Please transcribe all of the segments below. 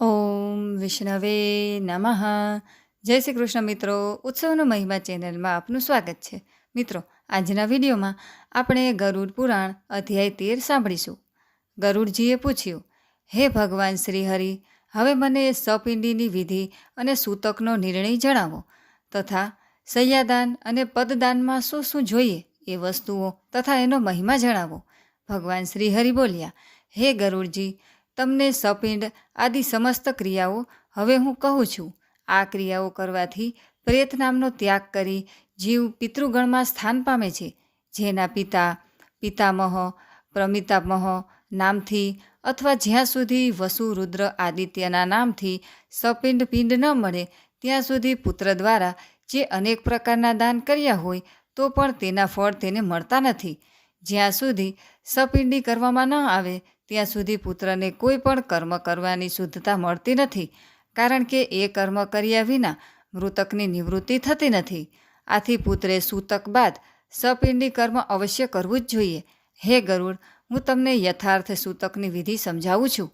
ઓમ વિષ્ણવે નમઃ. જય શ્રી કૃષ્ણ મિત્રો, ઉત્સવનો મહિમા ચેનલમાં આપનું સ્વાગત છે. મિત્રો, આજના વિડીયોમાં આપણે ગરુડ પુરાણ અધ્યાય તેર સાંભળીશું. ગરુડજીએ પૂછ્યું, હે ભગવાન શ્રી હરિ હવે મને સપિંડીની વિધિ અને સૂતકનો નિર્ણય જણાવો, તથા સૈયાદાન અને પદદાનમાં શું શું જોઈએ, એ વસ્તુઓ તથા એનો મહિમા જણાવો. ભગવાન શ્રી હરિ બોલ્યા, હે ગરુડજી તમને સપિંડ આદિ સમસ્ત ક્રિયાઓ હવે હું કહું છું. આ ક્રિયાઓ કરવાથી પ્રેત નામનો ત્યાગ કરી જીવ પિતૃગણમાં સ્થાન પામે છે. જેના પિતા પિતામહ, પ્રમિતામહ નામથી અથવા જ્યાં સુધી વસુ રુદ્ર આદિત્યના નામથી સપિંડ પિંડ ન મળે, ત્યાં સુધી પુત્ર દ્વારા જે અનેક પ્રકારના દાન કર્યા હોય, તો પણ તેના ફળ તેને મળતા નથી. જ્યાં સુધી સપિંડી કરવામાં ન આવે ત્યાં સુધી પુત્રને કોઈ પણ કર્મ કરવાની શુદ્ધતા મળતી નથી, કારણ કે એ કર્મ કર્યા વિના મૃતકની નિવૃત્તિ થતી નથી. આથી પુત્રે સૂતક બાદ સપિંડી કર્મ અવશ્ય કરવું જ જોઈએ. હે ગરુડ, હું તમને યથાર્થ સૂતકની વિધિ સમજાવું છું.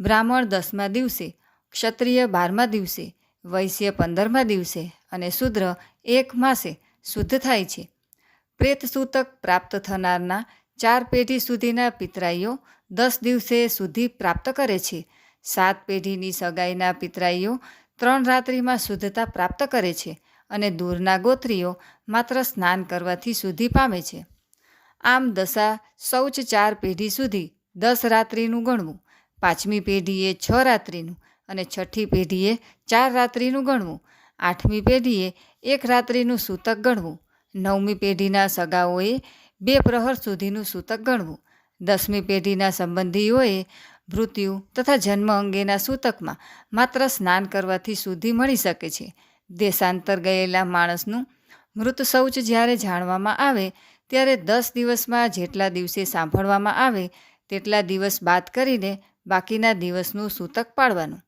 બ્રાહ્મણ દસમા દિવસે, ક્ષત્રિય બારમા દિવસે, વૈશ્ય પંદરમા દિવસે અને શુદ્ર એક માસે શુદ્ધ થાય છે. પ્રેત સૂતક પ્રાપ્ત થનારના ચાર પેઢી સુધીના પિતરાઈઓ દસ દિવસે શુદ્ધિ પ્રાપ્ત કરે છે. સાત પેઢીની સગાઈના પિતરાઈઓ ત્રણ રાત્રિમાં શુદ્ધતા પ્રાપ્ત કરે છે અને દૂરના ગોત્રીઓ માત્ર સ્નાન કરવાથી શુદ્ધિ પામે છે. આમ દશા શૌચ ચાર પેઢી સુધી દસ રાત્રિનું ગણવું, પાંચમી પેઢીએ છ રાત્રિનું અને છઠ્ઠી પેઢીએ ચાર રાત્રિનું ગણવું, આઠમી પેઢીએ એક રાત્રિનું સૂતક ગણવું, નવમી પેઢીના સગાઓએ બે પ્રહર સુધીનું સૂતક ગણવું. દસમી પેઢીના સંબંધીઓએ મૃત્યુ તથા જન્મ અંગેના સૂતકમાં માત્ર સ્નાન કરવાથી શુદ્ધિ મળી શકે છે. દેશાંતર ગયેલા માણસનું મૃત શૌચ જ્યારે જાણવામાં આવે, ત્યારે દસ દિવસમાં જેટલા દિવસે સાંભળવામાં આવે, તેટલા દિવસ બાદ કરીને બાકીના દિવસનું સૂતક પાડવાનું.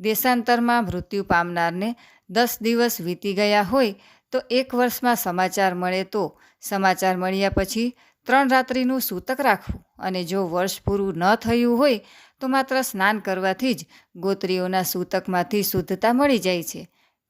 દેશાંતરમાં મૃત્યુ પામનારને દસ દિવસ વીતી ગયા હોય તો એક વર્ષમાં સમાચાર મળે તો સમાચાર મળ્યા પછી ત્રણ રાત્રિનું સૂતક રાખવું. અને જો વર્ષ પૂરું ન થયું હોય, તો માત્ર સ્નાન કરવાથી જ ગોત્રીઓના સૂતકમાંથી શુદ્ધતા મળી જાય છે.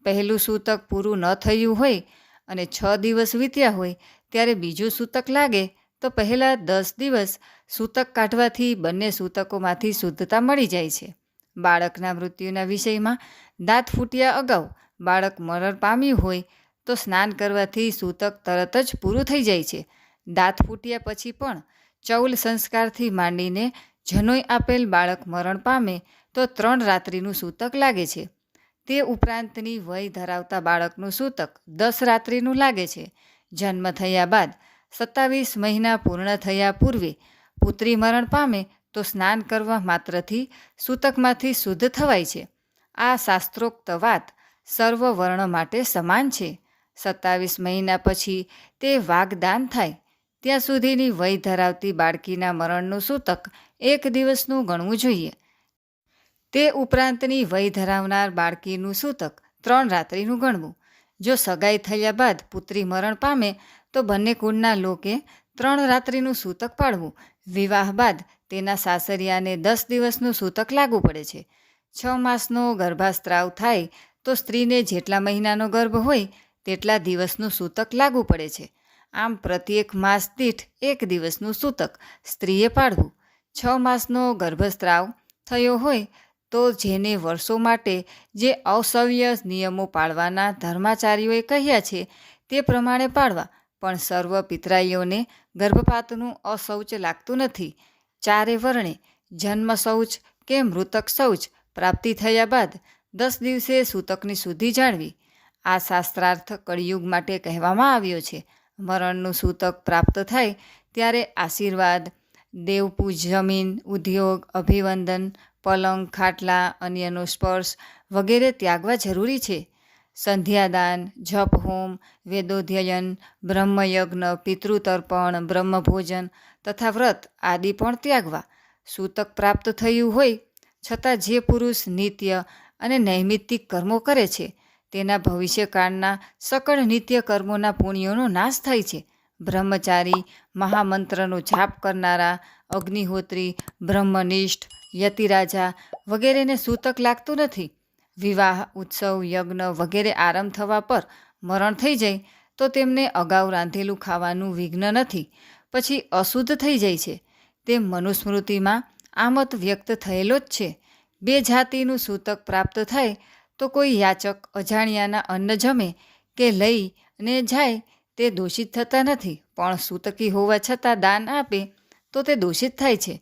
પહેલું સૂતક પૂરું ન થયું હોય અને છ દિવસ વીત્યા હોય, ત્યારે બીજું સૂતક લાગે, તો પહેલાં દસ દિવસ સૂતક કાઢવાથી બંને સૂતકોમાંથી શુદ્ધતા મળી જાય છે. બાળકના મૃત્યુના વિષયમાં દાંત ફૂટ્યા અગાઉ બાળક મરણ પામ્યું હોય તો સ્નાન કરવાથી સૂતક તરત જ પૂરું થઈ જાય છે. દાંત ફૂટ્યા પછી પણ ચૌલ સંસ્કારથી માંડીને જનોઈ આપેલ બાળક મરણ પામે તો ત્રણ રાત્રિનું સૂતક લાગે છે. તે ઉપરાંતની વય ધરાવતા બાળકનું સૂતક દસ રાત્રિનું લાગે છે. જન્મ થયા બાદ સત્તાવીસ મહિના પૂર્ણ થયા પૂર્વે પુત્રી મરણ પામે તો સ્નાન કરવા માત્રથી સૂતકમાંથી શુદ્ધ થવાય છે. આ શાસ્ત્રોક્ત વાત સર્વ વર્ણ માટે સમાન છે. સત્તાવીસ મહિના પછી તે વાગદાન થાય, ત્યાં સુધીની વય ધરાવતી બાળકીના મરણનું સૂતક એક દિવસનું ગણવું જોઈએ. તે ઉપરાંતની વય ધરાવનાર બાળકીનું સૂતક ત્રણ રાત્રિનું ગણવું. જો સગાઈ થયા બાદ પુત્રી મરણ પામે, તો બંને કુળના લોકે ત્રણ રાત્રિનું સૂતક પાડવું વિવાહ બાદ તેના સાસરિયાને દસ દિવસનું સૂતક લાગુ પડે છે. છ માસનો ગર્ભાસ્ત્રાવ થાય, તો સ્ત્રીને જેટલા મહિનાનો ગર્ભ હોય તેટલા દિવસનું સૂતક લાગુ પડે છે. આમ પ્રત્યેક માસ દીઠ એક દિવસનું સૂતક સ્ત્રીએ પાડવું. છ માસનો ગર્ભસ્ત્રાવ થયો હોય તો જેને વર્ષો માટે જે અસવ્ય નિયમો પાળવાના ધર્માચાર્યોએ કહ્યા છે તે પ્રમાણે પાડવા. પણ સર્વ પિતરાઈઓને ગર્ભપાતનું અશૌચ લાગતું નથી. ચારે વર્ણે જન્મ શૌચ કે મૃતક શૌચ પ્રાપ્તિ થયા બાદ દસ દિવસે સૂતકની શુદ્ધિ જાળવી આ શાસ્ત્રાર્થ કળિયુગ માટે કહેવામાં આવ્યો છે. મરણનું સૂતક પ્રાપ્ત થાય ત્યારે આશીર્વાદ દેવપૂજ જમીન ઉદ્યોગ, અભિવંદન, પલંગ, ખાટલા, અન્યનો સ્પર્શ વગેરે ત્યાગવા જરૂરી છે. સંધ્યાદાન, જપ હોમ, વેદોધ્યયન, બ્રહ્મયજ્ઞ, પિતૃતર્પણ, બ્રહ્મભોજન તથા વ્રત આદિ પણ ત્યાગવા. સૂતક પ્રાપ્ત થયું હોય છતાં જે પુરુષ નિત્ય અને નૈમિત્તિક કર્મો કરે છે તેના ભવિષ્યકાળના સકળ નિત્ય કર્મોના પુણ્યોનો નાશ થાય છે. બ્રહ્મચારી, મહામંત્રનો જાપ કરનારા, અગ્નિહોત્રી, બ્રહ્મનિષ્ઠ, યતિરાજા વગેરેને સૂતક લાગતું નથી. વિવાહ, ઉત્સવ, યજ્ઞ વગેરે આરંભ થવા પર મરણ થઈ જાય તો તેમને અગાઉ રાંધેલું ખાવાનું વિઘ્ન નથી, પછી અશુદ્ધ થઈ જાય છે. તે મનુસ્મૃતિમાં આ મત વ્યક્ત થયેલો જ છે. બે જાતિનું સૂતક પ્રાપ્ત થાય તો કોઈ યાચક અજાણ્યાના અન્ન જમે કે લઈ ને જાય તે દોષિત થતા નથી. પણ સૂતકી હોવા છતાં દાન આપે તો તે દોષિત થાય છે.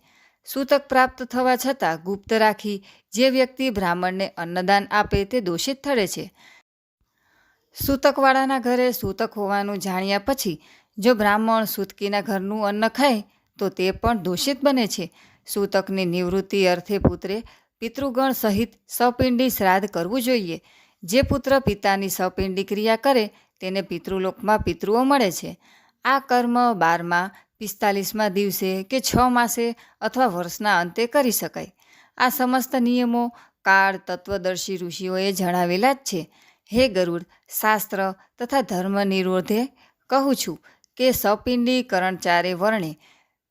સૂતક પ્રાપ્ત થવા છતાં ગુપ્ત રાખી જે વ્યક્તિ બ્રાહ્મણને અન્નદાન આપે તે દોષિત ઠરે છે. સૂતકવાળાના ઘરે સૂતક હોવાનું જાણ્યા પછી જો બ્રાહ્મણ સૂતકીના ઘરનું અન્ન ખાય તો તે પણ દોષિત બને છે. સૂતકની નિવૃત્તિ અર્થે પુત્રે પિતૃગણ સહિત સપિંડી શ્રાદ્ધ કરવું જોઈએ. જે પુત્ર પિતાની સપિંડી ક્રિયા કરે, તેને પિતૃલોકમાં પિતૃઓ મળે છે. આ કર્મ બારમા, પિસ્તાલીસમાં દિવસે કે છ માસે અથવા વર્ષના અંતે કરી શકાય. આ સમસ્ત નિયમો કાળ તત્વદર્શી ઋષિઓએ જણાવેલા જ છે. હે ગરુડ, શાસ્ત્ર તથા ધર્મ નિરોધે કહું છું કે સપિંડીકરણ ચારે વર્ણે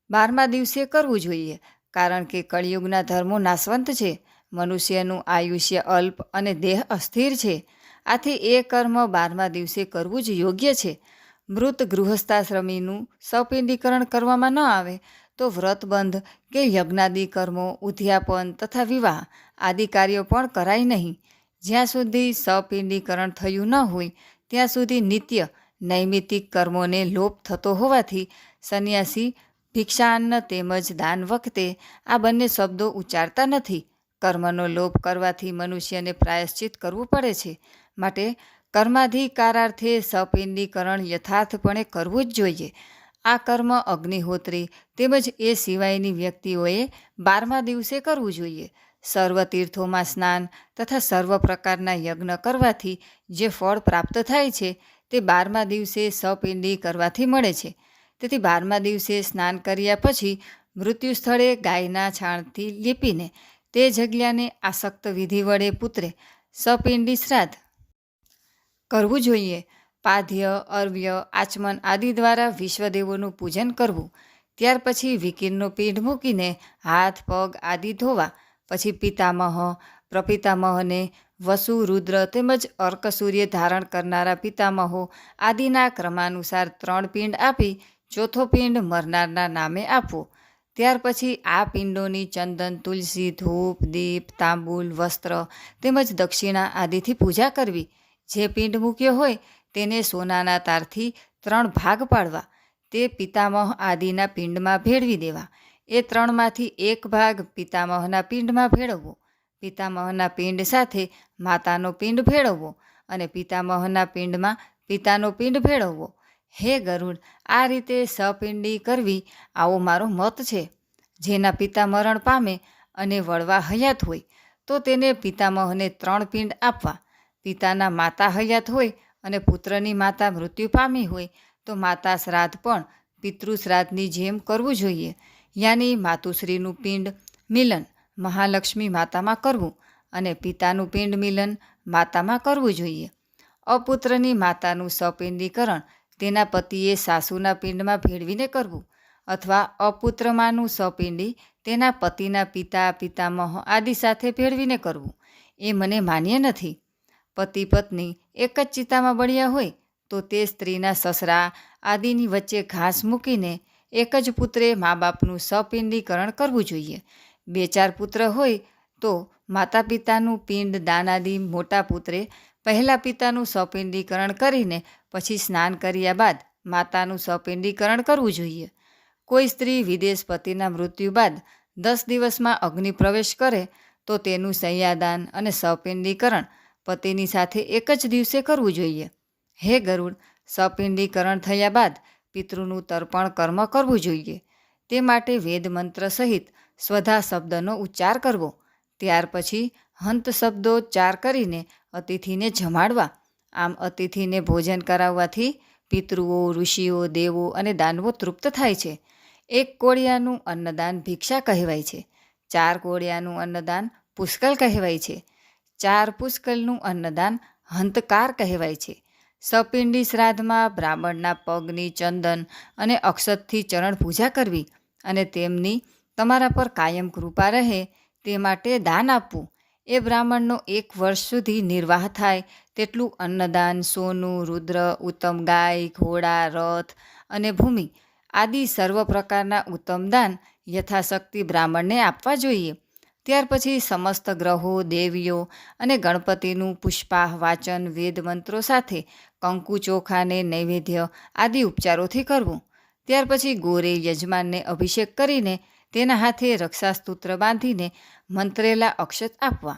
બારમા દિવસે કરવું જોઈએ. કારણ કે કળિયુગના ધર્મો નાશવંત છે, મનુષ્યનું આયુષ્ય અલ્પ અને દેહ અસ્થિર છે. આથી એ કર્મ બારમા દિવસે કરવું જ યોગ્ય છે. મૃત ગૃહસ્થાશ્રમીનું સપિંડીકરણ કરવામાં ન આવે તો વ્રતબંધ કે યજ્ઞાદિ કર્મો, ઉદ્યાપન તથા વિવાહ આદિ કાર્યો પણ કરાય નહીં. જ્યાં સુધી સપિંડીકરણ થયું ન હોય, ત્યાં સુધી નિત્ય નૈમિતિક કર્મોને લોપ થતો હોવાથી સંન્યાસી ભિક્ષાન્ન તેમજ દાન વખતે આ બંને શબ્દો ઉચ્ચારતા નથી. કર્મનો લોપ કરવાથી મનુષ્યને પ્રાયશ્ચિત કરવું પડે છે. માટે કર્માધિકારાર્થે સપિંડીકરણ યથાર્થપણે કરવું જ જોઈએ. આ કર્મ અગ્નિહોત્રી તેમજ એ સિવાયની વ્યક્તિઓએ બારમા દિવસે કરવું જોઈએ. સર્વ તીર્થોમાં સ્નાન તથા સર્વ પ્રકારના યજ્ઞ કરવાથી જે ફળ પ્રાપ્ત થાય છે તે બારમા દિવસે સપિંડી કરવાથી મળે છે. તેથી બારમા દિવસે સ્નાન કર્યા પછી મૃત્યુ સ્થળે ગાયના છાણથી લીપીને તે જગ્યાને આસક્ત વિધિ વડે પુત્રે સપિંડી શ્રાદ્ધ કરવું જોઈએ. પાધ્ય અર્વ્ય, આચમન આદિ દ્વારા વિશ્વદેવોનું પૂજન કરવું. ત્યાર પછી વિકીરનો પીઠ મૂકીને હાથ, પગ આદિ ધોવા. પછી પિતામહ, પ્રપિતામહને વસુ, રુદ્ર તેમજ અર્ક સૂર્ય ધારણ કરનારા પિતામહો આદિના ક્રમાનુસાર ત્રણ પિંડ આપી ચોથો પિંડ મરનારના નામે આપવો ત્યાર પછી આ પિંડોની ચંદન, તુલસી, ધૂપ, દીપ, તાંબુલ, વસ્ત્ર તેમજ દક્ષિણા આદિથી પૂજા કરવી. જે પિંડ મૂક્યો હોય તેને સોનાના તારથી ત્રણ ભાગ પાડવા. તે પિતામહ આદિના પિંડમાં ભેળવી દેવા. એ ત્રણમાંથી એક ભાગ પિતામહના પિંડમાં ભેળવવો. પિતામહના પિંડ સાથે માતાનો પિંડ ભેળવવો અને પિતામહના પિંડમાં પિતાનો પિંડ ભેળવવો. હે ગરુડ, આ રીતે સપિંડી કરવી આવો મારો મત છે. જેના પિતા મરણ પામે અને વળવા હયાત હોય, તો તેને પિતામહને ત્રણ પિંડ આપવા. પિતાના માતા હયાત હોય અને પુત્રની માતા મૃત્યુ પામી હોય, તો માતા શ્રાદ્ધ પણ પિતૃ શ્રાદ્ધની જેમ કરવું જોઈએ. યાની માતુશ્રીનું પિંડ મિલન મહાલક્ષ્મી માતામાં કરવું અને પિતાનું પિંડ મિલન માતામાં કરવું જોઈએ. અપુત્રની માતાનું સપિંડીકરણ તેના પતિએ સાસુના પિંડમાં ભેળવીને કરવું અથવા અપુત્રમાંનું સપિંડી તેના પતિના પિતા, પિતામહ આદિ સાથે ભેળવીને કરવું. એ મને માન્ય નથી. પતિ પત્ની એક જ ચિતામાં બળ્યા હોય તો તે સ્ત્રીના સસરા આદિની વચ્ચે ઘાસ મૂકીને એક જ પુત્રે મા બાપનું સપિંડીકરણ કરવું જોઈએ. બે ચાર પુત્ર હોય તો માતા પિતાનું પિંડ, દાનાદિ, મોટા પુત્રે પહેલા પિતાનું સપિંડીકરણ કરીને પછી સ્નાન કર્યા બાદ માતાનું સપિંડીકરણ કરવું જોઈએ. કોઈ સ્ત્રી વિદેશ પતિના મૃત્યુ બાદ દસ દિવસમાં અગ્નિ પ્રવેશ કરે તો તેનું સંયાદાન અને સપિંડીકરણ પતિની સાથે એક જ દિવસે કરવું જોઈએ. હે ગરુડ, સપિંડીકરણ થયા બાદ પિતૃનું તર્પણ કર્મ કરવું જોઈએ. તે માટે વેદ મંત્ર સહિત સ્વધા શબ્દનો ઉચ્ચાર કરવો. ત્યાર પછી હંત શબ્દોચ્ચાર કરીને અતિથિને જમાડવા આમ અતિથિને ભોજન કરાવવાથી પિતૃઓ, ઋષિઓ, દેવો અને દાનવો તૃપ્ત થાય છે. એક કોળિયાનું અન્નદાન ભિક્ષા કહેવાય છે. ચાર કોળિયાનું અન્નદાન પુષ્કળ કહેવાય છે. ચાર પુષ્કળનું અન્નદાન હંતકાર કહેવાય છે. સપિંડી શ્રાદ્ધમાં બ્રાહ્મણના પગની ચંદન અને અક્ષતથી ચરણ પૂજા કરવી અને તેમની તમારા પર કાયમ કૃપા રહે તે માટે દાન આપવું. એ બ્રાહ્મણનો એક વર્ષ સુધી નિર્વાહ થાય. તેટલું અન્નદાન, સોનું, રુદ્ર, ઉત્તમ ગાય, ઘોડા, રથ અને ભૂમિ આદિ સર્વ પ્રકારના ઉત્તમ દાન યથાશક્તિ બ્રાહ્મણને આપવા જોઈએ. ત્યાર પછી સમસ્ત ગ્રહો, દેવીઓ અને ગણપતિનું પુષ્પાહ, વાચન, વેદ મંત્રો સાથે કંકુ ચોખાને નૈવેદ્ય આદિ ઉપચારોથી કરવું. ત્યાર પછી ગોરે યજમાનને અભિષેક કરીને તેના હાથે રક્ષાસ્તુત્ર બાંધીને મંત્રેલા અક્ષત આપવા.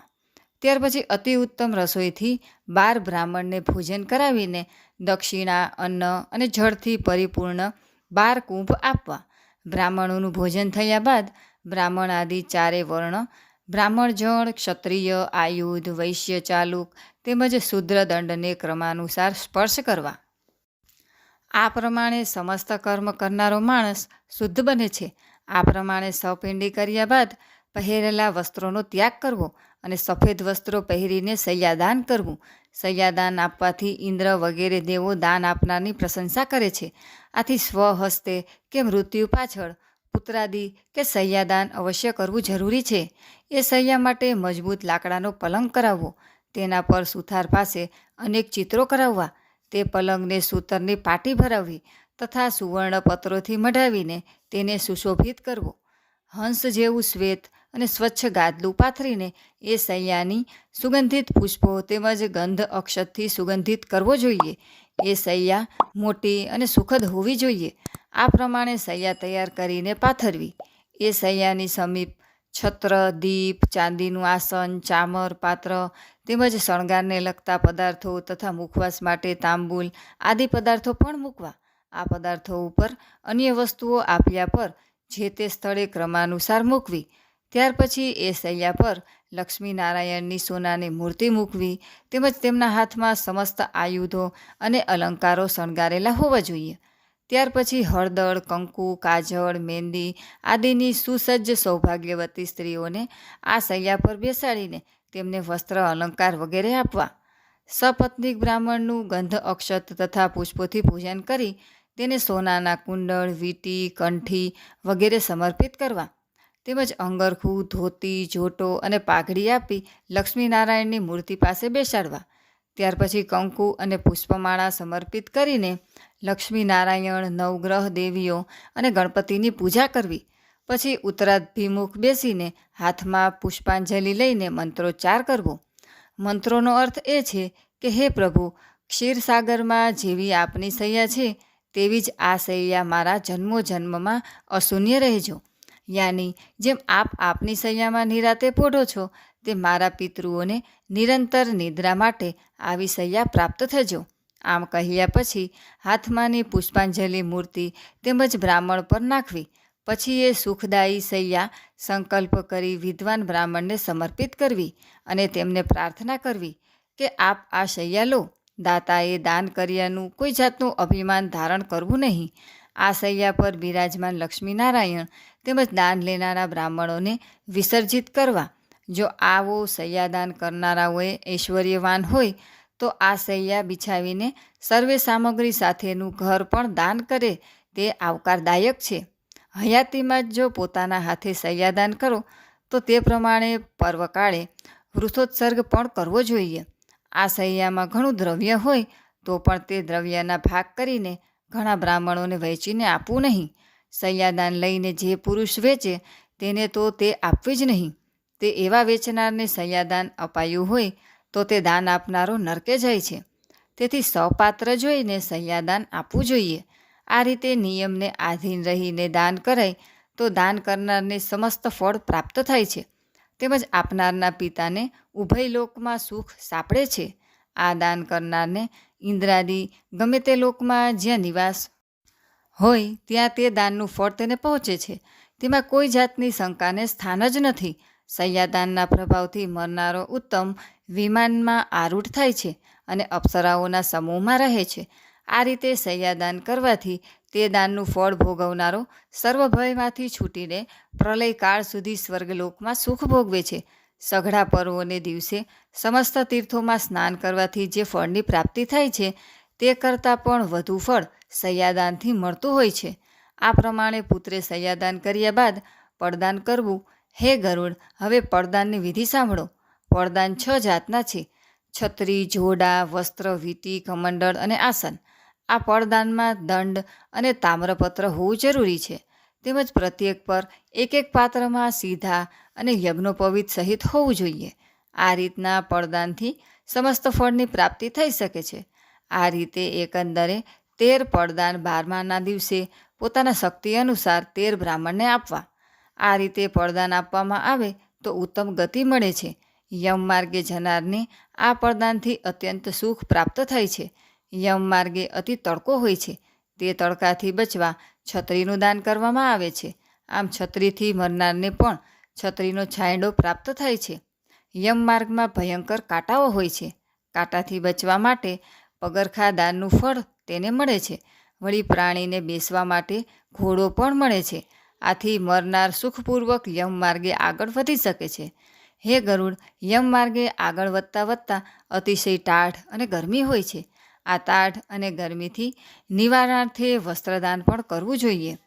ત્યાર પછી અતિ ઉત્તમ રસોઈથી બાર બ્રાહ્મણને ભોજન કરાવીને દક્ષિણા, અન્ન અને જળથી પરિપૂર્ણ બાર કુંભ આપવા. બ્રાહ્મણોનું ભોજન થયા બાદ બ્રાહ્મણ આદિ ચારે વર્ણ બ્રાહ્મણ જણ ક્ષત્રિય, આયુધ, વૈશ્ય ચાલુક તેમજ શુદ્ર દંડને ક્રમાનુસાર સ્પર્શ કરવા. આ પ્રમાણે સમસ્ત કર્મ કરનારો માણસ શુદ્ધ બને છે. આ પ્રમાણે સપિંડી કર્યા બાદ પહેરેલા વસ્ત્રોનો ત્યાગ કરવો અને સફેદ વસ્ત્રો પહેરીને સૈયાદાન કરવું. સૈયાદાન આપવાથી ઇન્દ્ર વગેરે દેવો દાન આપનારની પ્રશંસા કરે છે. આથી સ્વહસ્તે કે મૃત્યુ પાછળ પુત્રાદિ કે સૈયાદાન અવશ્ય કરવું જરૂરી છે. એ સૈયા માટે મજબૂત લાકડાનો પલંગ કરાવવો, તેના પર સુથાર પાસે અનેક ચિત્રો કરાવવા, તે પલંગને સૂતરની પાટી ભરાવવી તથા સુવર્ણ પત્રોથી મઢાવીને તેને સુશોભિત કરવો. હંસ જેવું શ્વેત અને સ્વચ્છ ગાદલું પાથરીને એ સૈયાની સુગંધિત પુષ્પો તેમજ ગંધ અક્ષતથી સુગંધિત કરવો જોઈએ. એ સૈયા મોટી અને સુખદ હોવી જોઈએ. આ પ્રમાણે સૈયા તૈયાર કરીને પાથરવી. એ સૈયાની સમીપ છત્ર, દીપ, ચાંદીનું આસન, ચામર, પાત્ર તેમજ શણગારને લગતા પદાર્થો તથા મુખવાસ માટે તાંબુલ આદિ પદાર્થો પણ મૂકવા. આ પદાર્થો ઉપર અન્ય વસ્તુઓ આપ્યા પર જે તે સ્થળે ક્રમાનુસાર મૂકવી. ત્યાર પછી એ શૈયા પર લક્ષ્મીનારાયણની સોનાની મૂર્તિ મૂકવી તેમજ તેમના હાથમાં સમસ્ત આયુધો અને અલંકારો શણગારેલા હોવા જોઈએ. ત્યાર પછી હળદર, કંકુ, કાજળ મહેંદી આદિની સુસજ્જ સૌભાગ્યવતી સ્ત્રીઓને આ શૈયા પર બેસાડીને તેમને વસ્ત્ર, અલંકાર વગેરે આપવા. સપત્નિક બ્રાહ્મણનું ગંધ અક્ષત તથા પુષ્પોથી પૂજન કરી તેને સોનાના કુંડળ, વીટી, કંઠી વગેરે સમર્પિત કરવા. તેમજ અંગરખું, ધોતી, જોટો અને પાઘડી આપી લક્ષ્મીનારાયણની મૂર્તિ પાસે બેસાડવા. ત્યાર પછી કંકુ અને પુષ્પમાળા સમર્પિત કરીને લક્ષ્મીનારાયણ, નવગ્રહ દેવીઓ અને ગણપતિની પૂજા કરવી. પછી ઉત્તરાભિમુખ બેસીને હાથમાં પુષ્પાંજલિ લઈને મંત્રોચ્ચાર કરવો. મંત્રોનો અર્થ એ છે કે, હે પ્રભુ, ક્ષીરસાગરમાં જેવી આપની સૈયા છે, તેવી જ આ સૈયા મારા જન્મો જન્મમાં અશૂન્ય રહેજો. યાની જેમ આપ આપની સૈયામાં નિરાતે પોઢો છો તે મારા પિતૃઓને નિરંતર નિદ્રા માટે આવી સૈયા પ્રાપ્ત થજો. આમ કહ્યા પછી હાથમાંની પુષ્પાંજલિ મૂર્તિ તેમજ બ્રાહ્મણ પર નાખવી. પછી એ સુખદાયી સૈયા સંકલ્પ કરી વિદ્વાન બ્રાહ્મણને સમર્પિત કરવી અને તેમને પ્રાર્થના કરવી કે આપ આ શૈયા લો. દાતાએ દાન કર્યાનું કોઈ જાતનું અભિમાન ધારણ કરવું નહીં. આ સૈયા પર બિરાજમાન લક્ષ્મીનારાયણ તેમજ દાન લેનારા બ્રાહ્મણોને વિસર્જિત કરવા. જો આવો સૈયાદાન કરનારાઓએ ઐશ્વર્યવાન હોય, તો આ સૈયા બિછાવીને સર્વે સામગ્રી સાથેનું ઘર પણ દાન કરે તે આવકારદાયક છે. હયાતીમાં જ જો પોતાના હાથે સૈયાદાન કરો, તો તે પ્રમાણે પર્વકાળે વૃથોત્સર્ગ પણ કરવો જોઈએ. આ સૈયામાં ઘણું દ્રવ્ય હોય, તો પણ તે દ્રવ્યના ભાગ કરીને ઘણા બ્રાહ્મણોને વહેંચીને આપવું નહીં. સૈયાદાન લઈને જે પુરુષ વેચે, તેને તો તે આપવી જ નહીં. તે એવા વેચનારને સૈયાદાન અપાયું હોય, તો તે દાન આપનારો નરકે જાય છે. તેથી સપાત્ર જોઈને સૈયાદાન આપવું જોઈએ. આ રીતે નિયમને આધીન રહીને દાન કરાય, તો દાન કરનારને સમસ્ત ફળ પ્રાપ્ત થાય છે. તેમજ આપનારના પિતાને ઉભય લોકમાં સુખ સાંપડે છે. આ દાન કરનારને ઇન્દ્રાદિ ગમે તે લોકમાં જ્યાં નિવાસ હોય ત્યાં તે દાનનું ફળ તેને પહોંચે છે. તેમાં કોઈ જાતની શંકાને સ્થાન જ નથી. સૈયાદાનના પ્રભાવથી મરનારો ઉત્તમ વિમાનમાં આરૂઢ થાય છે અને અપ્સરાઓના સમૂહમાં રહે છે. આ રીતે સૈયાદાન કરવાથી તે દાનનું ફળ ભોગવનારો સર્વભયમાંથી છૂટીને પ્રલયકાળ સુધી સ્વર્ગલોકમાં સુખ ભોગવે છે. સઘળા પર્વોને દિવસે સમસ્ત તીર્થોમાં સ્નાન કરવાથી જે ફળની પ્રાપ્તિ થાય છે તે કરતાં પણ વધુ ફળ સૈયાદાનથી મળતું હોય છે. આ પ્રમાણે પુત્રે સૈયાદાન કર્યા બાદ પડદાન કરવું, હે ગરુડ, હવે પડદાનની વિધિ સાંભળો. પડદાન છ જાતના છે. છત્રી, જોડા, વસ્ત્ર, વીટી, કમંડળ અને આસન. આ પડદાનમાં દંડ અને તામ્રપત્ર હોવું જરૂરી છે. તેમજ પ્રત્યેક પર એક એક પાત્રમાં સીધા અને યજ્ઞોપવિત સહિત હોવું જોઈએ. આ રીતના પડદાનથી સમસ્ત ફળની પ્રાપ્તિ થઈ શકે છે. આ રીતે એકંદરે તેર પડદાન બારમાના દિવસે પોતાના શક્તિ અનુસાર તેર બ્રાહ્મણને આપવા. આ રીતે પડદાન આપવામાં આવે તો ઉત્તમ ગતિ મળે છે. યમ માર્ગે જનારને આ પડદાનથી અત્યંત સુખ પ્રાપ્ત થાય છે. યમ માર્ગે અતિ તડકો હોય છે. તે તડકાથી બચવા છત્રીનું દાન કરવામાં આવે છે. આમ છત્રીથી મરનારને પણ છત્રીનો છાંયડો પ્રાપ્ત થાય છે. યમ માર્ગમાં ભયંકર કાંટાઓ હોય છે. કાંટાથી બચવા માટે પગરખા દાનનું ફળ તેને મળે છે. વળી પ્રાણીને બેસવા માટે ઘોડો પણ મળે છે. આથી મરનાર સુખપૂર્વક યમ માર્ગે આગળ વધી શકે છે. હે ગરુડ, યમ માર્ગે આગળ વધતા વધતા અતિશય ટાઢ અને ગરમી હોય છે. આ ટાઢ અને ગરમીથી નિવારણાર્થે વસ્ત્રદાન પણ કરવું જોઈએ.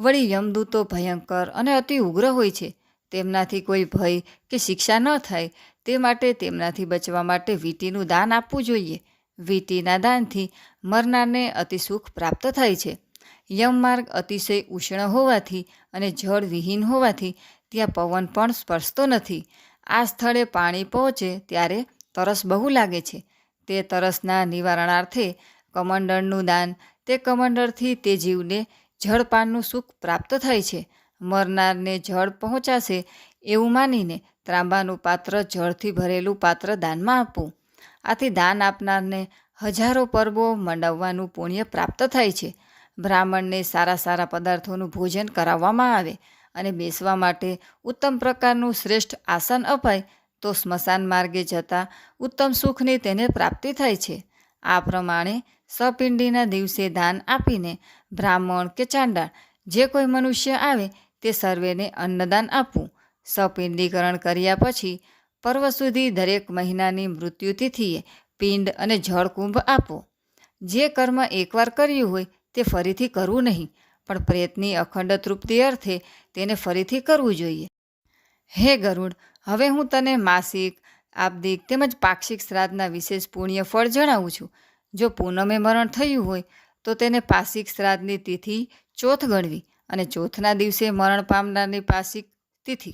વળી યમદૂતો ભયંકર અને અતિ ઉગ્ર હોય છે. તેમનાથી કોઈ ભય કે શિક્ષા ન થાય. તે માટે તેમનાથી બચવા માટે વીટીનું દાન આપવું જોઈએ. વીટીના દાનથી મરનારને અતિ સુખ પ્રાપ્ત થાય છે. યમમાર્ગ અતિશય ઉષ્ણ હોવાથી અને જળ વિહીન હોવાથી ત્યાં પવન પણ સ્પર્શતો નથી. આ સ્થળે પાણી પહોંચે ત્યારે તરસ બહુ લાગે છે. તે તરસના નિવારણાર્થે કમંડળનું દાન, તે કમંડળથી તે જીવને જળપાનનું સુખ પ્રાપ્ત થાય છે. મરનારને જળ પહોંચાશે એવું માનીને ત્રાંબાનું પાત્ર જળથી ભરેલું પાત્ર દાનમાં આપવું. આથી દાન આપનારને હજારો પર્વો મંડાવવાનું પુણ્ય પ્રાપ્ત થાય છે. બ્રાહ્મણને સારા સારા પદાર્થોનું ભોજન કરાવવામાં આવે અને બેસવા માટે ઉત્તમ પ્રકારનું શ્રેષ્ઠ આસન અપાય, તો સ્મશાન માર્ગે જતાં ઉત્તમ સુખની તેને પ્રાપ્તિ થાય છે. આ પ્રમાણે સપિંડીના દિવસે દાન આપીને બ્રાહ્મણ કે ચાંડાળ જે કોઈ મનુષ્ય આવે તે સર્વેને અન્નદાન આપવું. સપિંડીકરણ કર્યા પછી પર્વ સુધી દરેક મહિનાની મૃત્યુ તિથિએ પિંડ અને જળકુંભ આપો. જે કર્મ એકવાર કર્યું હોય તે ફરીથી કરવું નહીં, પણ પ્રેતની અખંડ તૃપ્તિ અર્થે તેને ફરીથી કરવું જોઈએ. હે ગરુડ, હવે હું તને માસિક, આબ્દિક તેમજ પાક્ષિક શ્રાદ્ધના વિશેષ પુણ્ય ફળ જણાવું છું. જો પૂનમે મરણ થયું હોય, તો તેને પાસિક શ્રાદ્ધની તિથિ ચોથ ગણવી અને ચોથના દિવસે મરણ પામનારની પાસિક તિથિ.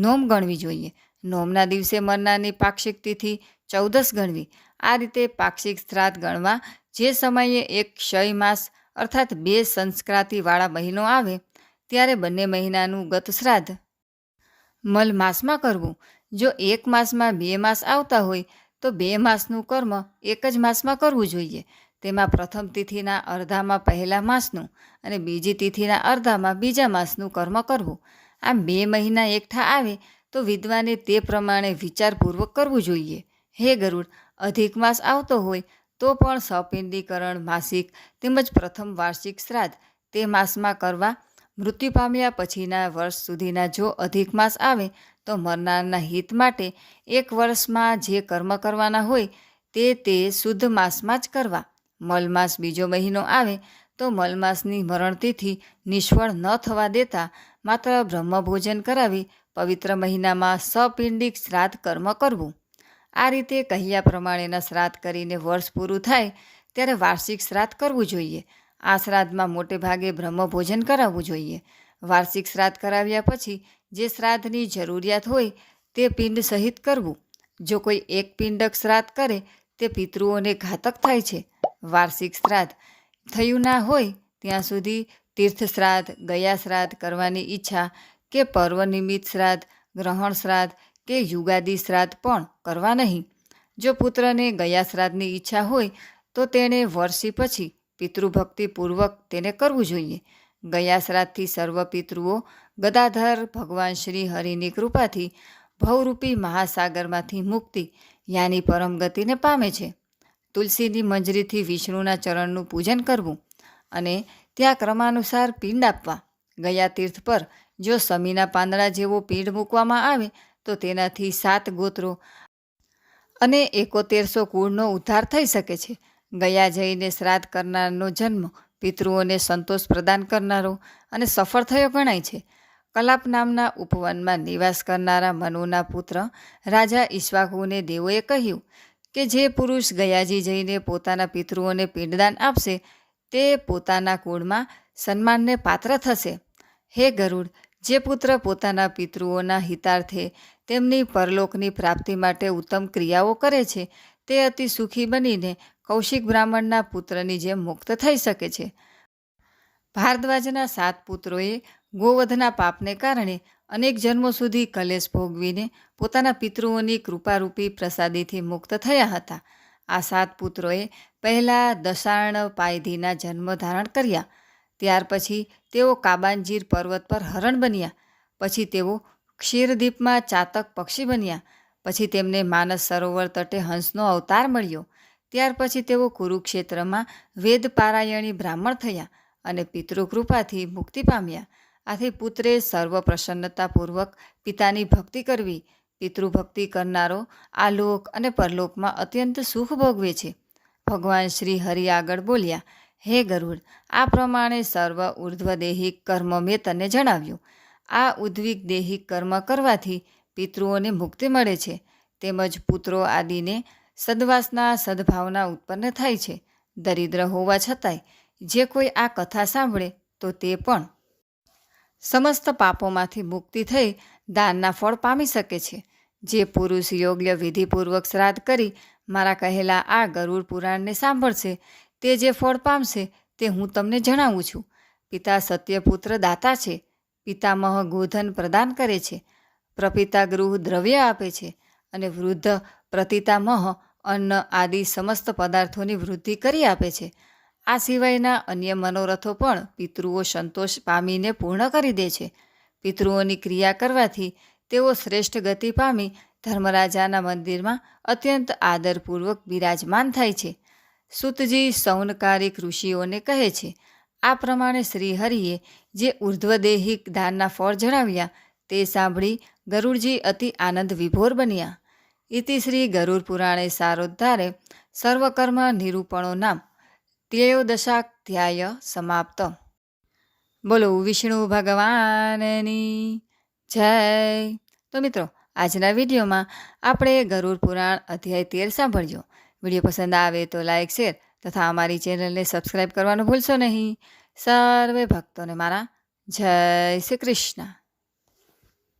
નોમ ગણવી જોઈએ. નોમના દિવસે મરનારની પાક્ષિક તિથિ ચૌદસ ગણવી. આ રીતે પાક્ષિક શ્રાદ્ધ ગણવા જે સમયે એક ક્ષય માસ અર્થાત બે સંસ્ક્રાંતિવાળા મહિનો આવે, ત્યારે બંને મહિનાનું ગત શ્રાદ્ધ. મલ માસમાં કરવું. જો એક માસમાં બે માસ આવતા હોય, તો બે માસનું કર્મ એક જ માસમાં કરવું જોઈએ. તેમાં પ્રથમ તિથિના અર્ધામાં પહેલા માસનું અને બીજી તિથિના અર્ધામાં બીજા માસનું કર્મ કરવું. આમ બે મહિના એકઠા આવે તો વિદ્વાને તે પ્રમાણે વિચારપૂર્વક કરવું જોઈએ. હે ગરુડ, અધિક માસ આવતો હોય તો પણ સપિંડીકરણ, માસિક તેમજ પ્રથમ વાર્ષિક શ્રાદ્ધ તે માસમાં કરવા મૃત્યુ પામ્યા પછીના વર્ષ સુધીના જો અધિક માસ આવે તો મરનારના હિત માટે એક વર્ષમાં જે કર્મ કરવાના હોય તે તે શુદ્ધ માસમાં જ કરવા. મલમાસ બીજો મહિનો આવે તો મલમાસની મરણતિથિ નિષ્ફળ ન થવા દેતા માત્ર બ્રહ્મભોજન કરાવી પવિત્ર મહિનામાં સપિંડિક શ્રાદ્ધ કર્મ કરવું. આ રીતે કહ્યા પ્રમાણેના શ્રાદ્ધ કરીને વર્ષ પૂરું થાય ત્યારે વાર્ષિક શ્રાદ્ધ કરવું જોઈએ. આ શ્રાદ્ધમાં મોટે ભાગે બ્રહ્મભોજન કરાવવું જોઈએ. વાર્ષિક શ્રાદ્ધ કરાવ્યા પછી જે શ્રાદ્ધની જરૂરિયાત હોય તે પિંડ સહિત કરવું. જો કોઈ એક પિંડક શ્રાદ્ધ કરે, તે પિતૃઓને ઘાતક થાય છે. વાર્ષિક શ્રાદ્ધ થયું ના હોય, ત્યાં સુધી તીર્થ શ્રાદ્ધ ગયા શ્રાદ્ધ કરવાની ઈચ્છા કે પર્વ નિમિત્ત શ્રાદ્ધ ગ્રહણ શ્રાદ્ધ કે યુગાદી શ્રાદ્ધ પણ કરવા નહીં. જો પુત્રને ગયા શ્રાદ્ધની ઈચ્છા હોય, તો તેણે વર્ષી પછી પિતૃભક્તિપૂર્વક તેને કરવું જોઈએ. ગયા શ્રાદ્ધથી સર્વ પિતૃઓ ગદાધર ભગવાન શ્રી હરિની કૃપાથી ભવરૂપી મહાસાગરમાંથી મુક્તિ યાની પરમ ગતિને પામે છે. તુલસીની મંજરીથી વિષ્ણુના ચરણનું પૂજન કરવું અને ત્યાં ક્રમાનુસાર પિંડ આપવા. ગયા તીર્થ પર જો સમીના પાંદડા જેવો પિંડ મૂકવામાં આવે, તો તેનાથી સાત ગોત્રો અને એકોતેરસો કુળનો ઉદ્ધાર થઈ શકે છે. ગયા જઈને શ્રાદ્ધ કરનારનો જન્મ પિતૃઓને સંતોષ પ્રદાન કરનારો અને સફળ થયો ગણાય છે. કલાપ નામના ઉપવનમાં નિવાસ કરનારા મનુના પુત્ર રાજા ઈશ્વાકુને દેવોએ કહ્યું કે જે પુરુષ ગયાજી જઈને પોતાના પિતૃઓને પિંડદાન આપશે, તે પોતાના કુળમાં સન્માનને પાત્ર થશે. હે ગરુડ, જે પુત્ર પોતાના પિતૃઓના હિતાર્થે તેમની પરલોકની પ્રાપ્તિ માટે ઉત્તમ ક્રિયાઓ કરે છે, તે અતિ સુખી બનીને કૌશિક બ્રાહ્મણના પુત્રની જેમ મુક્ત થઈ શકે છે. ભારદ્વાજના સાત પુત્રોએ ગોવધના પાપને કારણે અનેક જન્મો સુધી કલેશ ભોગવીને પોતાના પિતૃઓની કૃપારૂપી પ્રસાદીથી મુક્ત થયા હતા. આ સાત પુત્રોએ પહેલાં દશાર્ણ પાયધીના જન્મ ધારણ કર્યા. ત્યાર પછી તેઓ કાબાંજીર પર્વત પર હરણ બન્યા. પછી તેઓ ક્ષીરદીપમાં ચાતક પક્ષી બન્યા. પછી તેમને માનસ સરોવર તટે હંસનો અવતાર મળ્યો. ત્યાર પછી તેઓ કુરુક્ષેત્રમાં વેદ પારાયણી બ્રાહ્મણ થયા અને પિતૃકૃપાથી મુક્તિ પામ્યા. આથી પુત્રે સર્વ પ્રસન્નતાપૂર્વક પિતાની ભક્તિ કરવી. પિતૃભક્તિ કરનારો આ લોક અને પરલોકમાં અત્યંત સુખ ભોગવે છે. ભગવાન શ્રી હરિ આગળ બોલ્યા, હે ગરુડ, આ પ્રમાણે સર્વ ઉર્ધ્વદેહિક કર્મ મેં તને જણાવ્યું. આ ઉદ્વિક દેહિક કર્મ કરવાથી પિતૃઓને મુક્તિ મળે છે. તેમજ પુત્રો આદિને સદવાસના સદભાવના ઉત્પન્ન થાય છે. દરિદ્ર હોવા છતાંય, જે કોઈ આ કથા સાંભળે તો તે પણ સમસ્ત પાપોમાંથી મુક્તિ થઈ દાનના ફળ પામી શકે છે. જે પુરુષ યોગ્ય વિધિપૂર્વક શ્રાદ્ધ કરી મારા કહેલા આ ગરુડ પુરાણને સાંભળશે, તે જે ફળ પામશે તે હું તમને જણાવું છું. પિતા સત્યપુત્ર દાતા છે. પિતામહ ગોધન પ્રદાન કરે છે. પ્રપિતા ગૃહ દ્રવ્ય આપે છે અને વૃદ્ધ પ્રતિતામહ અન્ન આદિ સમસ્ત પદાર્થોની વૃદ્ધિ કરી આપે છે. આ સિવાયના અન્ય મનોરથો પણ પિતૃઓ સંતોષ પામીને પૂર્ણ કરી દે છે. પિતૃઓની ક્રિયા કરવાથી તેઓ શ્રેષ્ઠ ગતિ પામી ધર્મરાજાના મંદિરમાં અત્યંત આદરપૂર્વક બિરાજમાન થાય છે. સુતજી સૌનકારિક ઋષિઓને કહે છે, આ પ્રમાણે શ્રીહરિએ જે ઉર્ધ્વદેહી દાનના ફળ જણાવ્યા તે સાંભળી ગરુડજી અતિ આનંદ વિભોર બન્યા. ઇતિ શ્રી ગરુડ પુરાણે સારોદ્ધારે સર્વકર્મ નિરૂપણો નામ ત્રયોદશાધ્યાય સમાપ્ત બોલો વિષ્ણુ ભગવાનની જય તો મિત્રો આજના વિડીયોમાં આપણે ગરુડ પુરાણ અધ્યાય તેર સાંભળ્યો વીડિયો પસંદ આવે તો લાઇક શેર તથા અમારી ચેનલને સબસ્ક્રાઈબ કરવાનું ભૂલશો નહીં. સર્વે ભક્તોને મારા જય શ્રી કૃષ્ણ.